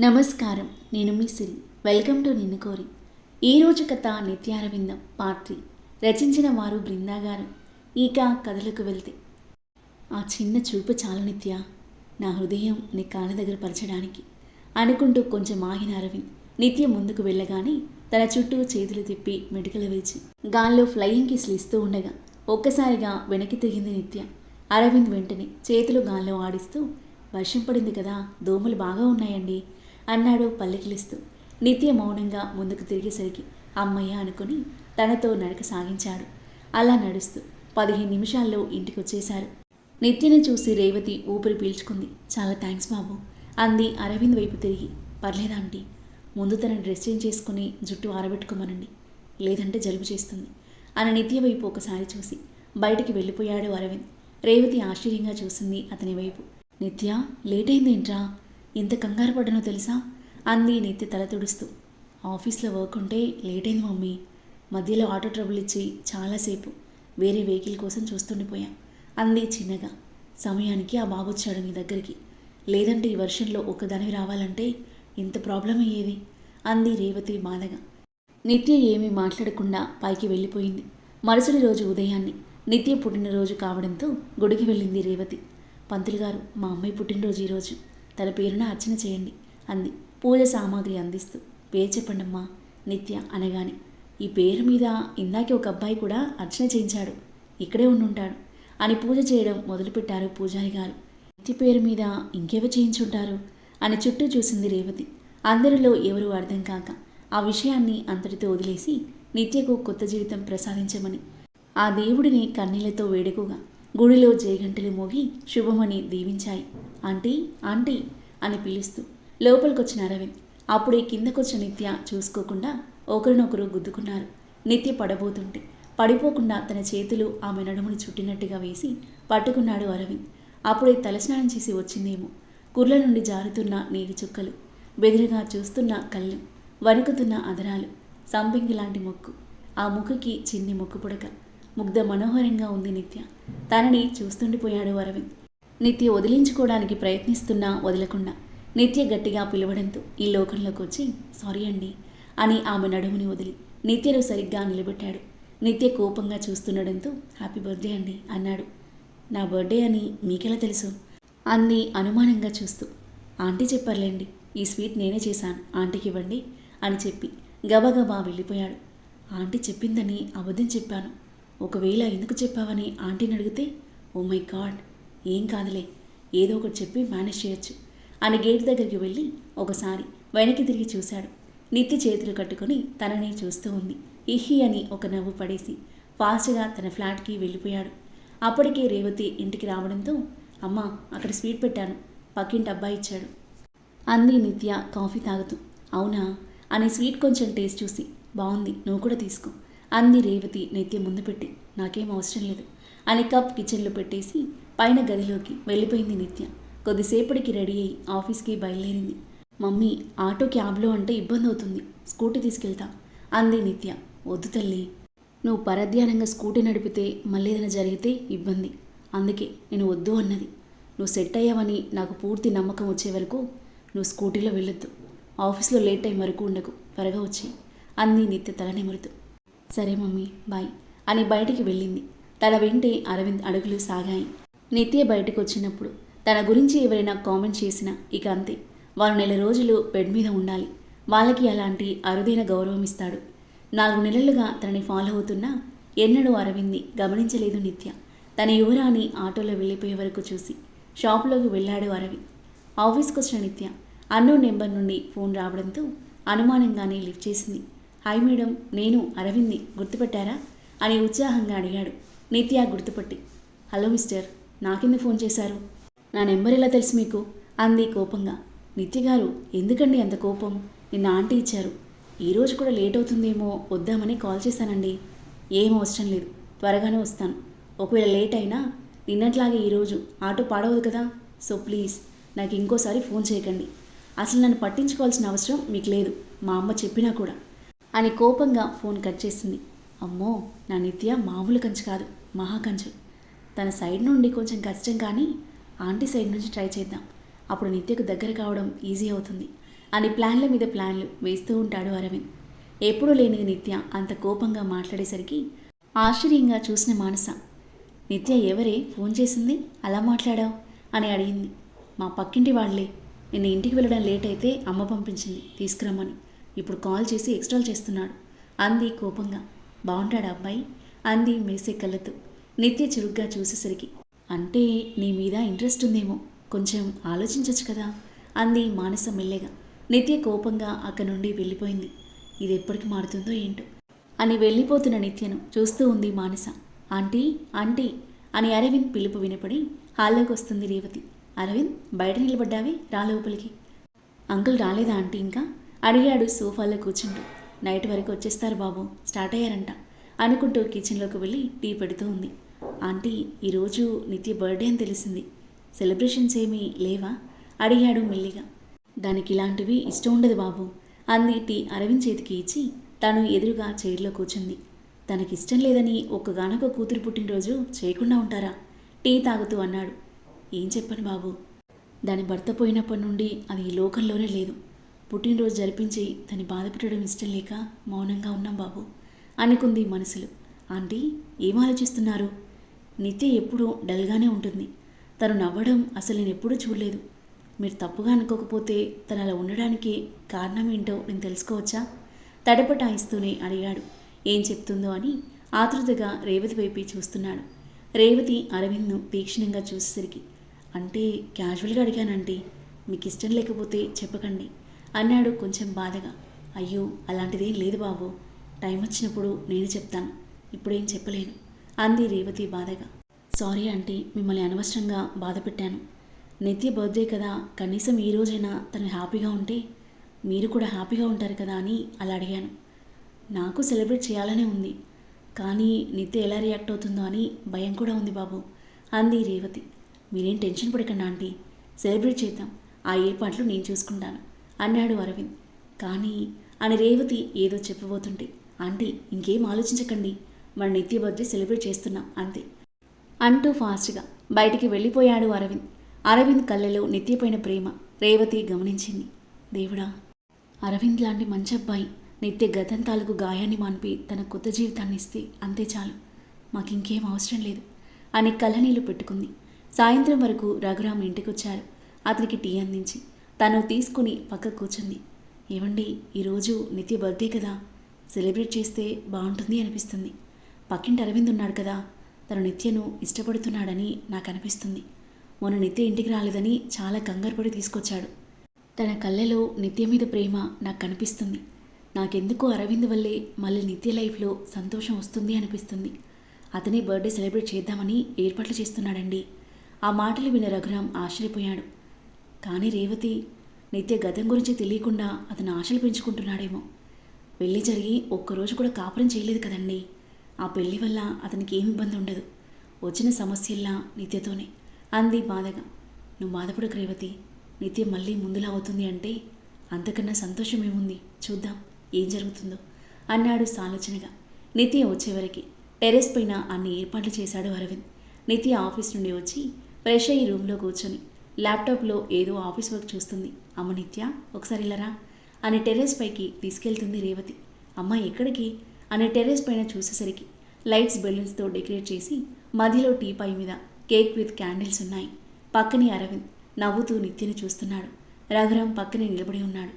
నమస్కారం. నేను మీ సిరి. Welcome to నిన్ను కోరి. ఈరోజు కథ నిత్యారవిందం పాత్రి రచించిన వారు బృందా గారు. ఇక కథలకు వెళ్తే. ఆ చిన్న చూపు చాలు నిత్య. నా హృదయం నీ కాళ్ళ దగ్గర పరచడానికి అనుకుంటూ కొంచెం ఆగిన అరవింద్ నిత్య ముందుకు వెళ్ళగానే తన చుట్టూ చేతులు తిప్పి మెడికలు వేచి గాల్లో ఫ్లయింగ్ కిస్లు ఇస్తూ ఉండగా ఒక్కసారిగా వెనక్కి తిరిగింది నిత్య. అరవింద్ వెంటనే చేతులు గాల్లో ఆడిస్తూ వర్షం పడింది కదా దోమలు బాగా ఉన్నాయండి. అన్నాడు పల్లకిలిస్తూ. నిత్య మౌనంగా ముందుకు తిరిగేసరికి అమ్మయ్య అనుకుని తనతో నడక సాగించాడు. అలా నడుస్తూ పదిహేను నిమిషాల్లో ఇంటికి వచ్చేశారు నిత్యని చూసి రేవతి ఊపిరి పీల్చుకుంది. చాలా థ్యాంక్స్ బాబు అంది అరవింద్ వైపు తిరిగి. పర్లేదా ఆంటీ? ముందు తన డ్రెస్ చేంజ్ చేసుకుని జుట్టు ఆరబెట్టుకోమనండి. లేదంటే జలుబు చేస్తుంది అని నిత్య వైపు ఒకసారి చూసి బయటికి వెళ్ళిపోయాడు అరవింద్. రేవతి ఆశ్చర్యంగా చూసింది అతని వైపు. నిత్య లేట్ అయిందేంట్రా? ఇంత కంగారు పడ్డనో తెలుసా? అంది నిత్య తల తుడుస్తూ. ఆఫీస్లో వర్క్ ఉంటే లేట్ అయింది మమ్మీ. మధ్యలో ఆటో ట్రబుల్ ఇచ్చి చాలాసేపు వేరే వెహికల్ కోసం చూస్తుండిపోయా అంది చిన్నగా. సమయానికి ఆ బాబు వచ్చాడు నీ దగ్గరికి. లేదంటే ఈ వర్షంలో ఒక్కదానివి రావాలంటే ఇంత ప్రాబ్లం అయ్యేది? అంది రేవతి బాధగా. నిత్య ఏమీ మాట్లాడకుండా పైకి వెళ్ళిపోయింది. మరుసటి రోజు ఉదయాన్నే నిత్య పుట్టినరోజు కావడంతో గుడికి వెళ్ళింది రేవతి. పంతులు గారు మా అమ్మాయి పుట్టినరోజు ఈరోజు. తన పేరున అర్చన చేయండి అంది. పూజ సామాగ్రి అందిస్తూ. పేరు చెప్పండమ్మా నిత్య అనగానే. ఈ పేరు మీద ఇందాకే ఒక అబ్బాయి కూడా అర్చన చేయించాడు. ఇక్కడే ఉండుంటాడు అని పూజ చేయడం మొదలుపెట్టారు పూజారి గారు. నిత్య పేరు మీద ఇంకెవరు చేయించుంటారు అని చుట్టూ చూసింది రేవతి. అందరిలో ఎవరూ అర్థం కాక ఆ విషయాన్ని అంతటితో వదిలేసి నిత్యకు కొత్త జీవితం ప్రసాదించమని. ఆ దేవుడిని కన్నీళ్ళతో వేడుకగా గుడిలో జయగంటలు మోగి శుభమని దీవించాయి. ఆంటీ ఆంటీ అని పిలుస్తూ లోపలికొచ్చిన అరవింద్ అప్పుడే కిందకొచ్చిన నిత్య చూసుకోకుండా ఒకరినొకరు గుద్దుకున్నారు. నిత్య పడబోతుంటే పడిపోకుండా తన చేతులు ఆమె నడుముని చుట్టినట్టుగా వేసి పట్టుకున్నాడు అరవింద్. అప్పుడే తలస్నానం చేసి వచ్చిందేమో కుర్ల నుండి జారుతున్న నీటి చుక్కలు బెదిరిగా చూస్తున్న కళ్ళు వణుకుతున్న అదరాలు సంపింగి లాంటి మొక్కు ఆ ముక్కుకి చిన్ని మొక్కు పుడక ముగ్ధ మనోహరంగా ఉంది నిత్య. తనని చూస్తుండిపోయాడు అరవింద్. నిత్య వదిలించుకోవడానికి ప్రయత్నిస్తున్నా వదలకుండా. నిత్య గట్టిగా పిలవడంతో ఈ లోకంలోకి వచ్చి సారీ అండి అని ఆమె నడుముని వదిలి నిత్యను సరిగ్గా నిలబెట్టాడు. నిత్య కోపంగా చూస్తుండడంతో హ్యాపీ బర్త్డే అండి అన్నాడు. నా బర్త్డే అని మీకెలా తెలుసు? అంది అనుమానంగా చూస్తూ. ఆంటీ చెప్పర్లేండి ఈ స్వీట్ నేనే చేశాను ఆంటీకి ఇవ్వండి అని చెప్పి గబగబా వెళ్ళిపోయాడు. ఆంటీ చెప్పిందని అబద్ధం చెప్పాను ఒకవేళ ఎందుకు చెప్పావని ఆంటీని అడిగితే ఓ మై గాడ్ ఏం కాదులే ఏదో ఒకటి చెప్పి మేనేజ్ చేయొచ్చు అని గేట్ దగ్గరికి వెళ్ళి ఒకసారి వెనక్కి తిరిగి చూశాడు. నిత్య చేతులు కట్టుకొని తనని చూస్తూ ఉంది. ఇహి అని ఒక నవ్వు పడేసి ఫాస్ట్గా తన ఫ్లాట్కి వెళ్ళిపోయాడు. అప్పటికే రేవతి ఇంటికి రావడంతో అమ్మ అక్కడ స్వీట్ పెట్టాను పక్కింటి అబ్బాయి ఇచ్చాడు. అంది నిత్య కాఫీ తాగుతూ. అవునా? అని స్వీట్ కొంచెం టేస్ట్ చూసి బాగుంది నువ్వు కూడా తీసుకో అంది రేవతి నిత్య ముందు పెట్టి. నాకేం అవసరం లేదు. అని కప్ కిచెన్లో పెట్టేసి పైన గదిలోకి వెళ్ళిపోయింది నిత్య. కొద్దిసేపటికి రెడీ అయ్యి ఆఫీస్కి బయలుదేరింది. మమ్మీ ఆటో క్యాబ్లో అంటే ఇబ్బంది అవుతుంది. స్కూటీ తీసుకెళ్తా అంది నిత్య. వద్దు తల్లి. నువ్వు పరధ్యానంగా స్కూటీ నడిపితే మళ్ళీ ఏదైనా జరిగితే ఇబ్బంది. అందుకే నేను వద్దు అన్నది. నువ్వు సెట్ అయ్యావని నాకు పూర్తి నమ్మకం వచ్చే వరకు నువ్వు స్కూటీలో వెళ్ళొద్దు. ఆఫీస్లో లేట్ టైం వరకు ఉండకు. త్వరగా వచ్చి అంది నిత్య తల నిమురుతూ. సరే మమ్మీ బాయ్ అని బయటికి వెళ్ళింది. తన వెంటే అరవింద్ అడుగులు సాగాయి. నిత్య బయటకు వచ్చినప్పుడు తన గురించి ఎవరైనా కామెంట్ చేసినా ఇక అంతే. వారు నెల రోజులు బెడ్ మీద ఉండాలి. వాళ్ళకి అలాంటి అరుదైన గౌరవం ఇస్తాడు. నాలుగు నెలలుగా తనని ఫాలో అవుతున్నా ఎన్నడూ అరవింద్ని గమనించలేదు నిత్య. తన యువరాని ఆటోలో వెళ్ళిపోయే వరకు చూసి షాపులోకి వెళ్ళాడు అరవింద్. ఆఫీస్కి వచ్చిన నిత్య అన్నో నెంబర్ నుండి ఫోన్ రావడంతో అనుమానంగానే లిఫ్ట్ చేసింది. హాయ్ మేడం నేను అరవింద్ని గుర్తుపెట్టారా? అని ఉత్సాహంగా అడిగాడు. నిత్య గుర్తుపట్టి హలో మిస్టర్ నాకెందుకు ఫోన్ చేశారు? నా నెంబర్ ఎలా తెలుసు మీకు? అంది కోపంగా. నిత్య గారు ఎందుకండి అంత కోపం? నిన్న ఆంటీ ఇచ్చారు. ఈరోజు కూడా లేట్ అవుతుందేమో వద్దామని కాల్ చేశానండి. ఏం అవసరం లేదు త్వరగానే వస్తాను. ఒకవేళ లేట్ అయినా నిన్నట్లాగే ఈరోజు ఆటో పాడవదు కదా? సో ప్లీజ్ నాకు ఇంకోసారి ఫోన్ చేయకండి. అసలు నన్ను పట్టించుకోవాల్సిన అవసరం మీకు లేదు మా అమ్మ చెప్పినా కూడా. అని కోపంగా ఫోన్ కట్ చేసింది. అమ్మో నా నిత్య మామూలు కంచు కాదు మహాకంచు తన సైడ్ నుండి కొంచెం కష్టం కానీ ఆంటీ సైడ్ నుంచి ట్రై చేద్దాం. అప్పుడు నిత్యకు దగ్గర కావడం ఈజీ అవుతుంది అని ప్లాన్ల మీద ప్లాన్లు వేస్తూ ఉంటాడు అరవింద్. ఎప్పుడూ లేని నిత్య అంత కోపంగా మాట్లాడేసరికి ఆశ్చర్యంగా చూసిన మానస నిత్య ఎవరే? ఫోన్ చేసింది? అలా మాట్లాడావు? అని అడిగింది. మా పక్కింటి వాళ్ళే. నిన్న ఇంటికి వెళ్ళడం లేట్ అయితే అమ్మ పంపించింది. తీసుకురమ్మని. ఇప్పుడు కాల్ చేసి ఎక్స్ట్రాల్ చేస్తున్నాడు. అంది కోపంగా. బాగుంటాడా అబ్బాయి? అంది మేసే కళ్ళతో. నిత్య చురుగ్గా చూసేసరికి. అంటే నీ మీద ఇంట్రెస్ట్ ఉందేమో. కొంచెం ఆలోచించవచ్చు కదా? అంది మానస మెల్లెగా. నిత్య కోపంగా అక్కడి నుండి వెళ్ళిపోయింది. ఇది ఎప్పటికి మారుతుందో ఏంటో. అని వెళ్ళిపోతున్న నిత్యను చూస్తూ ఉంది మానస. ఆంటీ ఆంటీ అని అరవింద్ పిలుపు వినపడి హాల్లోకి వస్తుంది రేవతి. అరవింద్ బయట నిలబడ్డావే? రా లోపలికి. అంకుల్ రాలేదా ఆంటీ ఇంకా? అడిగాడు సోఫాలో కూర్చుంటూ. నైట్ వరకు వచ్చేస్తారు బాబు స్టార్ట్ అయ్యారంట. అనుకుంటూ కిచెన్లోకి వెళ్ళి టీ పెడుతూ ఉంది. ఆంటీ ఈరోజు నిత్య బర్త్డే అని తెలిసింది. సెలబ్రేషన్స్ ఏమీ లేవా? అడిగాడు మెల్లిగా. దానికి ఇలాంటివి ఇష్టం ఉండదు బాబు అంది టీ అరవింద్ చేతికి ఇచ్చి తను ఎదురుగా చైర్లో కూర్చుంది. తనకిష్టం లేదని ఒక్కగానొక కూతురు పుట్టినరోజు చేయకుండా ఉంటారా? టీ తాగుతూ అన్నాడు. ఏం చెప్పను బాబు దాని భర్త పోయినప్పటి నుండి అది ఈ లోకంలోనే లేదు. పుట్టినరోజు జరిపించి దాన్ని బాధపెట్టడం ఇష్టం లేక మౌనంగా ఉన్నాం బాబు. అనుకుంది మనసులో. ఆంటీ ఏం ఆలోచిస్తున్నారు? నిత్య ఎప్పుడూ డల్గానే ఉంటుంది. తను నవ్వడం అసలు నేను ఎప్పుడూ చూడలేదు. మీరు తప్పుగా అనుకోకపోతే తను అలా ఉండడానికి కారణం ఏంటో నేను తెలుసుకోవచ్చా? తడపటాయిస్తూనే అడిగాడు. ఏం చెప్తుందో అని ఆతృతగా రేవతి వైపు చూస్తున్నాడు. రేవతి అరవింద్ను తీక్షణంగా చూసేసరికి అంటే క్యాజువల్గా అడిగానండి మీకు ఇష్టం లేకపోతే చెప్పకండి. అన్నాడు కొంచెం బాధగా. అయ్యో అలాంటిదేం లేదు బాబు. టైం వచ్చినప్పుడు నేను చెప్తాను. ఇప్పుడేం చెప్పలేను. అంది రేవతి బాధగా. సారీ ఆంటీ మిమ్మల్ని అనవసరంగా బాధ పెట్టాను. నిత్య బర్త్డే కదా కనీసం ఈ రోజైనా తను హ్యాపీగా ఉంటే? మీరు కూడా హ్యాపీగా ఉంటారు కదా అని అలా అడిగాను. నాకు సెలబ్రేట్ చేయాలనే ఉంది. కానీ నిత్య ఎలా రియాక్ట్ అవుతుందో అని భయం కూడా ఉంది బాబు అంది రేవతి. మీరేం టెన్షన్ పడకండి ఆంటీ. సెలబ్రేట్ చేద్దాం. ఆ ఏర్పాట్లు నేను చూసుకుంటాను. అన్నాడు అరవింద్. కానీ అని రేవతి ఏదో చెప్పబోతుంటే ఆంటీ ఇంకేం ఆలోచించకండి. మన నిత్య బర్త్డే సెలబ్రేట్ చేస్తున్నాం అంతే. అంటూ ఫాస్ట్గా బయటికి వెళ్ళిపోయాడు అరవింద్. అరవింద్ కళ్ళలో నిత్యపైన ప్రేమ రేవతి గమనించింది. దేవుడా అరవింద్ లాంటి మంచి అబ్బాయి నిత్య గతంతాలకు గాయాన్ని మాన్పి తన కొత్త జీవితాన్ని ఇస్తే అంతే చాలు. మాకింకేం అవసరం లేదు అని కళ్ళనీళ్ళు పెట్టుకుంది. సాయంత్రం వరకు రఘురామ్ ఇంటికొచ్చారు. అతనికి టీ అందించి తను తీసుకుని పక్క కూర్చుంది. ఏమండి ఈరోజు నిత్య బర్త్డే కదా. సెలబ్రేట్ చేస్తే బాగుంటుంది అనిపిస్తుంది. పక్కింటి అరవింద్ ఉన్నాడు కదా. తను నిత్యను ఇష్టపడుతున్నాడని నాకు అనిపిస్తుంది మొన్న నిత్య ఇంటికి రాలేదని చాలా కంగారుపడి తీసుకొచ్చాడు. తన కళ్ళలో నిత్య మీద ప్రేమ నాకు కనిపిస్తుంది నాకెందుకు అరవింద్ వల్లే మళ్ళీ నిత్య లైఫ్లో సంతోషం వస్తుంది అనిపిస్తుంది. అతనే బర్త్డే సెలబ్రేట్ చేద్దామని ఏర్పాట్లు చేస్తున్నాడండి. ఆ మాటలు విన్న రఘురాం ఆశ్చర్యపోయాడు. కానీ రేవతి నిత్య గతం గురించి తెలియకుండా అతను ఆశలు పెంచుకుంటున్నాడేమో. పెళ్ళి జరిగి ఒక్కరోజు కూడా కాపురం చేయలేదు కదండి. ఆ పెళ్ళి వల్ల అతనికి ఏమి ఇబ్బంది ఉండదు. వచ్చిన సమస్యల్లా నిత్యతోనే. అంది బాధగా. నువ్వు బాధపడకు రేవతి. నిత్య మళ్ళీ ముందులా అవుతుంది అంటే అంతకన్నా సంతోషం ఏముంది? చూద్దాం ఏం జరుగుతుందో అన్నాడు సాలోచనగా. నిత్య వచ్చేవరకి టెరెస్ పైన అన్ని ఏర్పాట్లు చేశాడు అరవింద్. నిత్య ఆఫీస్ నుండి వచ్చి ఫ్రెష్ అయ్యి రూమ్లో కూర్చొని ల్యాప్టాప్లో ఏదో ఆఫీస్ వర్క్ చూస్తుంది. అమ్మ నిత్య ఒకసారి ఇలారా అని టెర్రస్ పైకి తీసుకెళ్తుంది రేవతి. అమ్మ ఎక్కడికి? అని టెర్రస్ పైన చూసేసరికి లైట్స్ బెలూన్స్తో డెకరేట్ చేసి మధ్యలో టీపాయ్ మీద కేక్ విత్ క్యాండిల్స్ ఉన్నాయి. పక్కనే అరవింద్ నవ్వుతూ నిత్యని చూస్తున్నాడు. రఘురాం పక్కనే నిలబడి ఉన్నాడు.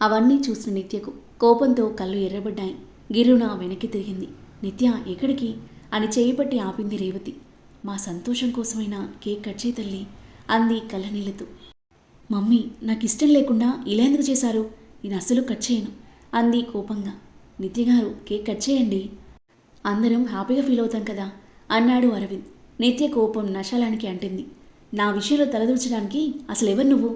అవన్నీ చూసిన నిత్యకు కోపంతో కళ్ళు ఎర్రబడ్డాయి. గిరున వెనక్కి తిరిగింది. నిత్య ఎక్కడికి? అని చేయిపట్టి ఆపింది రేవతి. మా సంతోషం కోసమైనా కేక్ కట్ చేయి తల్లి. అంది కళ్ళనీళ్ళతో మమ్మీ నాకు ఇష్టం లేకుండా ఇలా ఎందుకు చేశారు? నేను అస్సలు కట్ చేయను అంది కోపంగా. నిత్య గారు కేక్ కట్ చేయండి. అందరం హ్యాపీగా ఫీల్ అవుతాం కదా అన్నాడు అరవింద్. నిత్య కోపం నశాలానికి అంటింది. నా విషయంలో తలదూర్చడానికి అసలు ఎవరు నువ్వు?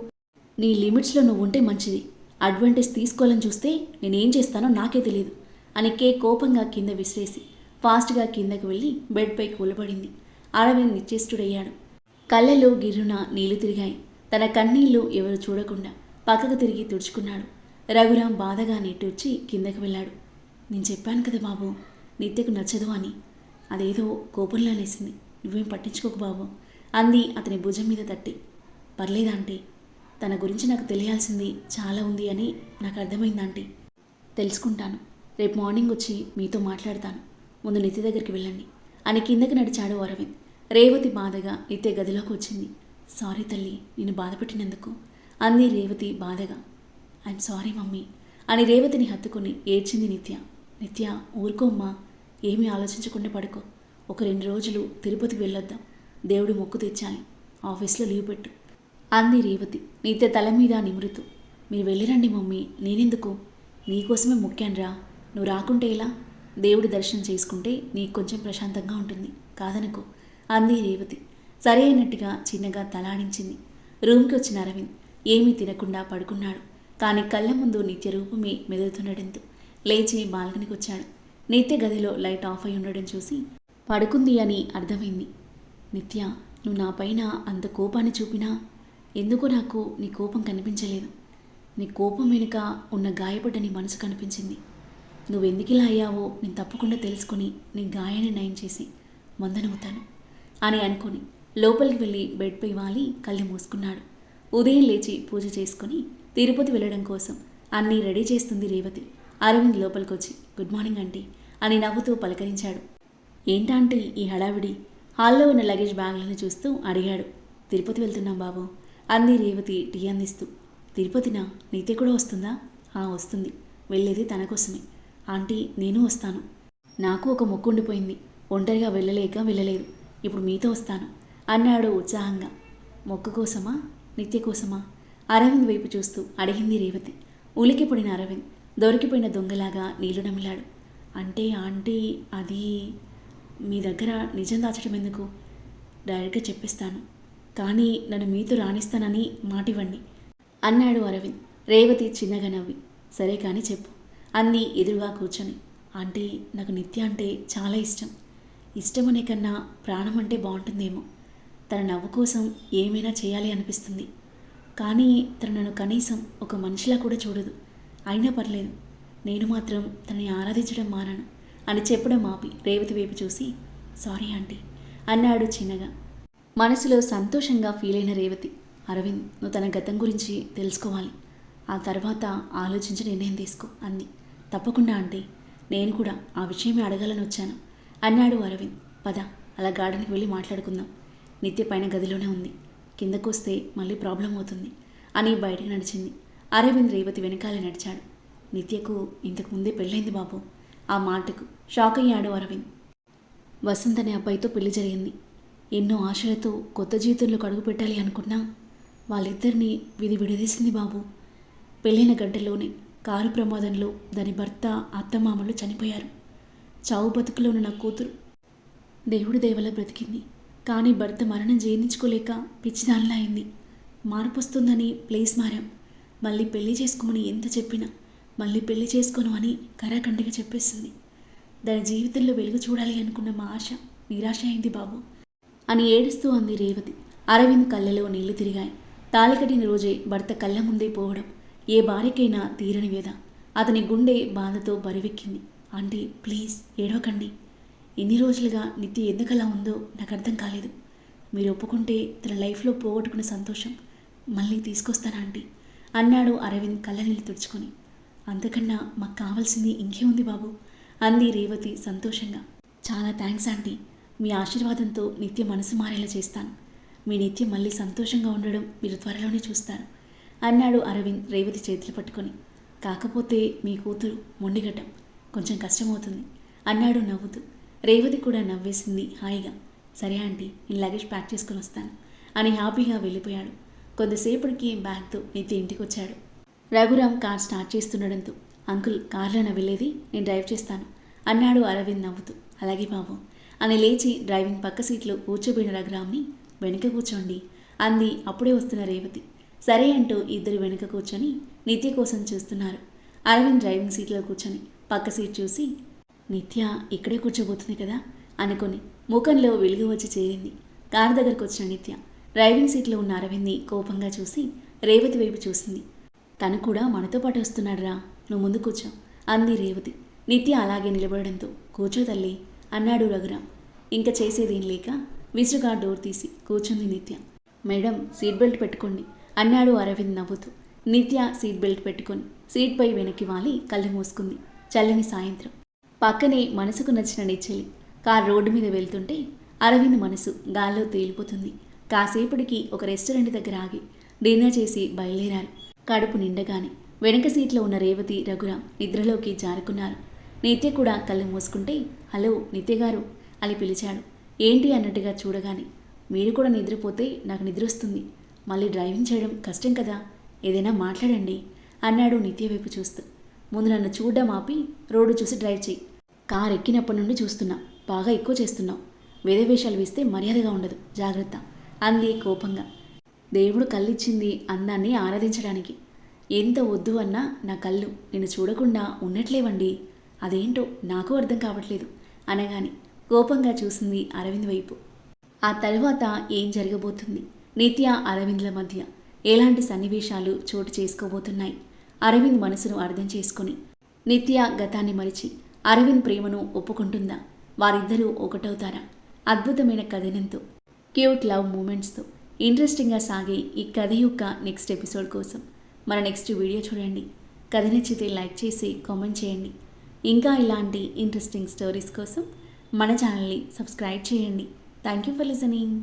నీ లిమిట్స్లో నువ్వు ఉంటే మంచిది. అడ్వాంటేజ్ తీసుకోవాలని చూస్తే నేనేం చేస్తానో నాకే తెలియదు అని కేక్ కోపంగా కింద విసిరేసి ఫాస్ట్గా కిందకు వెళ్ళి బెడ్పై కూలబడింది. అరవింద్ నిశ్చేష్టుడయ్యాడు. కళ్ళలో గిర్రున నీళ్ళు తిరిగాయి. తన కన్నీళ్ళు ఎవరు చూడకుండా పక్కకు తిరిగి తుడుచుకున్నాడు. రఘురాం బాధగా నెట్టూర్చి కిందకు వెళ్ళాడు. నేను చెప్పాను కదా బాబు నిత్యకు నచ్చదు అని. అదేదో కోపంలా లేసింది. నువ్వేం పట్టించుకోకు బాబు అంది అతని భుజం మీద తట్టి. పర్లేదాంటీ తన గురించి నాకు తెలియాల్సింది చాలా ఉంది అని నాకు అర్థమైంది ఆంటీ. తెలుసుకుంటాను. రేపు మార్నింగ్ వచ్చి మీతో మాట్లాడతాను. ముందు నిత్య దగ్గరికి వెళ్ళండి అని కిందకి నడిచాడు అరవింద్. రేవతి బాధగా నిత్య గదిలోకి వచ్చింది. సారీ తల్లి నేను బాధపెట్టినందుకు. అంది రేవతి బాధగా. ఐఎమ్ సారీ మమ్మీ అని రేవతిని హత్తుకుని ఏడ్చింది నిత్య. నిత్య ఊరుకోమ్మా ఏమీ ఆలోచించకుండా పడుకో. ఒక రెండు రోజులు తిరుపతికి వెళ్ళొద్దాం. దేవుడు మొక్కు తెచ్చాలి. ఆఫీస్లో లీవ్ పెట్టు. అంది రేవతి. నిత్య తల మీద నిమురుతూ. మీరు వెళ్ళిరండి మమ్మీ నేనెందుకు? నీకోసమే మొక్కానురా నువ్వు రాకుంటే ఎలా? దేవుడి దర్శనం చేసుకుంటే నీకు కొంచెం ప్రశాంతంగా ఉంటుంది. కాదనుకో. అంది రేవతి. సరే అన్నట్టుగా చిన్నగా తలాడించింది. రూమ్కి వచ్చిన అరవింద్ ఏమీ తినకుండా పడుకున్నాడు. కానీ కళ్ళ ముందు నిత్య రూపమే మెదులుతుండడంతో లేచి బాల్కనీకి వచ్చాడు నిత్య గదిలో లైట్ ఆఫ్ అయి ఉండడం చూసి పడుకుంది అని అర్థమైంది. నిత్య నువ్వు నా పైన అంత కోపాన్ని చూపినా? ఎందుకో నాకు నీ కోపం కనిపించలేదు. నీ కోపం వెనుక ఉన్న గాయపడ్డని మనసు కనిపించింది. నువ్వెందుకు ఇలా అయ్యావో నేను తప్పకుండా తెలుసుకుని నీ గాయాన్ని నయం చేసి మందనవుతాను. అని అనుకొని లోపలికి వెళ్ళి బెడ్పై వాలి కళ్ళు మూసుకున్నాడు. ఉదయం లేచి పూజ చేసుకొని తిరుపతి వెళ్ళడం కోసం అన్నీ రెడీ చేస్తుంది రేవతి. అరవింద్ లోపలికొచ్చి గుడ్ మార్నింగ్ ఆంటీ అని నవ్వుతూ పలకరించాడు. ఏంటంటే ఈ హడావిడి? హాల్లో ఉన్న లగేజ్ బ్యాగ్లను చూస్తూ అడిగాడు. తిరుపతి వెళ్తున్నాం బాబు అంది రేవతి టీ అందిస్తూ. తిరుపతినా? నీతే కూడా వస్తుందా? ఆ వస్తుంది. వెళ్ళేది తన కోసమే ఆంటీ నేను వస్తాను. నాకు ఒక మొక్కు ఉండిపోయింది. ఒంటరిగా వెళ్ళలేక వెళ్ళలేదు. ఇప్పుడు మీతో వస్తాను. అన్నాడు ఉత్సాహంగా. మొక్కు కోసమా? నిత్య కోసమా? అరవింద్ వైపు చూస్తూ అడిగింది రేవతి. ఉలికిపడిన అరవింద్ దొరికిపోయిన దొంగలాగా నీళ్ళు నమిలాడు. అంటే ఆంటీ అది మీ దగ్గర నిజం దాచడం ఎందుకు? డైరెక్ట్గా చెప్పిస్తాను. కానీ నన్ను మీతో రాణిస్తానని మాటివ్వండి అన్నాడు అరవింద్. రేవతి చిన్నగా నవ్వి. సరే కానీ చెప్పు అంది ఎదురుగా కూర్చొని. ఆంటీ నాకు నిత్య అంటే చాలా ఇష్టం. ఇష్టమనే కన్నా ప్రాణం అంటే బాగుంటుందేమో తన నవ్వు కోసం ఏమైనా చేయాలి అనిపిస్తుంది. కానీ తను నన్ను కనీసం ఒక మనిషిలా కూడా చూడదు. అయినా పర్లేదు. నేను మాత్రం తనని ఆరాధించడం మానను అని చెప్పడం మాపి రేవతి వైపు చూసి సారీ ఆంటీ అన్నాడు చిన్నగా. మనసులో సంతోషంగా ఫీల్ అయిన రేవతి అరవింద్ నువ్వు తన గతం గురించి తెలుసుకోవాలి. ఆ తర్వాత ఆలోచించి నిర్ణయం తీసుకో అంది. తప్పకుండా ఆంటీ. నేను కూడా ఆ విషయమే అడగాలని వచ్చాను. అన్నాడు అరవింద్. పద అలా గార్డెన్కి వెళ్ళి మాట్లాడుకుందాం. నిత్య పైన గదిలోనే ఉంది. కిందకు వస్తే మళ్ళీ ప్రాబ్లం అవుతుంది అని బయటకు నడిచింది. అరవింద్ రేవతి వెనకాలే నడిచాడు. నిత్యకు ఇంతకు ముందే పెళ్ళైంది బాబు. ఆ మాటకు షాక్ అయ్యాడు అరవింద్. వసంత్ అనే అబ్బాయితో పెళ్ళి జరిగింది. ఎన్నో ఆశలతో కొత్త జీవితంలో అడుగు పెట్టాలి అనుకున్నా వాళ్ళిద్దరినీ విధి విడదీసింది బాబు. పెళ్ళైన గంటలోనే కారు ప్రమాదంలో దాని భర్త అత్తమామలు చనిపోయారు. చావు బతుకులో ఉన్న నా కూతురు. దేవుడి దేవల బ్రతికింది. కానీ భర్త మరణం జీర్ణించుకోలేక పిచ్చిదానిలా అయింది. మార్పు వస్తుందని ప్లేస్ మారాం. మళ్ళీ పెళ్ళి చేసుకోమని ఎంత చెప్పినా మళ్ళీ పెళ్ళి చేసుకోను అని కరాఖండిగా చెప్పేసింది దాని జీవితంలో వెలుగు చూడాలి అనుకున్న మా ఆశ నిరాశ అయింది బాబు. అని ఏడుస్తూ అంది రేవతి. అరవింద్ కళ్ళలో నీళ్ళు తిరిగాయి. తాళి కట్టిన రోజే భర్త కళ్ళ ముందే పోవడం. ఏ భార్యకైనా తీరని వేద అతని గుండె బాధతో బరివెక్కింది. ఆంటీ ప్లీజ్ ఏడవకండి. ఎన్ని రోజులుగా నిత్య అలా ఉందో నాకు అర్థం కాలేదు. మీరు ఒప్పుకుంటే తన లైఫ్లో పోగొట్టుకున్న సంతోషం మళ్ళీ తీసుకొస్తానా ఆంటీ? అన్నాడు అరవింద్ కళ్ళనీళ్ళు తుడుచుకొని. అంతకన్నా మాకు కావాల్సింది ఇంకే ఉంది బాబు అంది రేవతి సంతోషంగా. చాలా థ్యాంక్స్ ఆంటీ మీ ఆశీర్వాదంతో నిత్య మనసు మారేలా చేస్తాను. మీ నిత్యం మళ్ళీ సంతోషంగా ఉండడం మీరు త్వరలోనే చూస్తారు అన్నాడు అరవింద్ రేవతి చేతులు పట్టుకొని. కాకపోతే మీ కూతురు మొండిగడ్డం కొంచెం కష్టమవుతుంది. అన్నాడు నవ్వుతూ. రేవతి కూడా నవ్వేసింది హాయిగా. సరే ఆంటీ నేను లగేజ్ ప్యాక్ చేసుకొని వస్తాను అని హ్యాపీగా వెళ్ళిపోయాడు. కొద్దిసేపటికి బ్యాగ్తో నిత్య ఇంటికి వచ్చాడు రఘురామ్ కార్ స్టార్ట్ చేస్తుండడంతో అంకుల్ కార్లోన వెళ్ళేది నేను డ్రైవ్ చేస్తాను అన్నాడు అరవింద్ నవ్వుతూ. అలాగే బాబు అని లేచి డ్రైవింగ్ పక్క సీట్లో కూర్చోబడిన రఘురామ్ని వెనుక కూర్చోండి అంది అప్పుడే వస్తున్న రేవతి. సరే అంటూ ఇద్దరు వెనుక కూర్చొని నిత్య కోసం చూస్తున్నారు. అరవింద్ డ్రైవింగ్ సీట్లో కూర్చొని పక్క సీట్ చూసి నిత్య ఇక్కడే కూర్చోబోతుంది కదా అనుకొని ముఖంలో వెలుగు వచ్చి చేరింది. కారు దగ్గరకు వచ్చిన నిత్య డ్రైవింగ్ సీట్లో ఉన్న అరవింద్ని కోపంగా చూసి రేవతి వైపు చూసింది. తను కూడా మనతో పాటు వస్తున్నాడురా నువ్వు ముందు కూర్చో అంది రేవతి. నిత్య అలాగే నిలబడడంతో కూర్చో తల్లి అన్నాడు రఘురామ్ ఇంకా చేసేదేం లేక విసురుగా డోర్ తీసి కూర్చుంది నిత్య. మేడం సీట్ బెల్ట్ పెట్టుకోండి అన్నాడు అరవింద్ నవ్వుతూ. నిత్య సీట్ బెల్ట్ పెట్టుకొని సీట్పై వెనక్కి వాలి కళ్ళు మూసుకుంది. చల్లని సాయంత్రం. పక్కనే మనసుకు నచ్చిన నిచ్చెలి. కార్ రోడ్డు మీద వెళ్తుంటే అరవింద్ మనసు గాల్లో తేలిపోతుంది. కాసేపటికి ఒక రెస్టారెంట్ దగ్గర ఆగి డిన్నర్ చేసి బయలుదేరారు. కడుపు నిండగానే వెనక సీట్లో ఉన్న రేవతి రఘురాం నిద్రలోకి జారుకున్నారు. నిత్య కూడా కళ్ళు మూసుకుంటే హలో నిత్య గారు అని పిలిచాడు. ఏంటి? అన్నట్టుగా చూడగానే మీరు కూడా నిద్రపోతే నాకు నిద్ర వస్తుంది మళ్ళీ డ్రైవింగ్ చేయడం కష్టం కదా. ఏదైనా మాట్లాడండి అన్నాడు నిత్య వైపు చూస్తూ. ముందు నన్ను చూడడం ఆపి రోడ్డు చూసి డ్రైవ్ చేయి కార్ ఎక్కినప్పటి నుండి చూస్తున్నా. బాగా ఎక్కువ చేస్తున్నావు. వేదవేషాలు వేస్తే మర్యాదగా ఉండదు. జాగ్రత్త. అంది కోపంగా. దేవుడు కళ్ళిచ్చింది అందాన్ని ఆరాధించడానికి. ఎంత వద్దు అన్నా నా కళ్ళు నేను చూడకుండా ఉన్నట్లేవండి. అదేంటో నాకు అర్థం కావట్లేదు. అనగానే కోపంగా చూసింది అరవింద్ వైపు. ఆ తర్వాత ఏం జరగబోతుంది? నిత్య అరవింద్ల మధ్య ఎలాంటి సన్నివేశాలు చోటు చేసుకోబోతున్నాయి? అరవింద్ మనసును అర్థం చేసుకొని నిత్య గతాన్ని మరిచి అరవింద్ ప్రేమను ఒప్పుకుంటుందా? వారిద్దరూ ఒకటవుతారా? అద్భుతమైన కథనంతో క్యూట్ లవ్ మూమెంట్స్తో ఇంట్రెస్టింగ్గా సాగే ఈ కథ యొక్క నెక్స్ట్ ఎపిసోడ్ కోసం మన నెక్స్ట్ వీడియో చూడండి. కథ నచ్చితే లైక్ చేసి కామెంట్ చేయండి. ఇంకా ఇలాంటి ఇంట్రెస్టింగ్ స్టోరీస్ కోసం మన ఛానల్ని సబ్స్క్రైబ్ చేయండి. Thank you for listening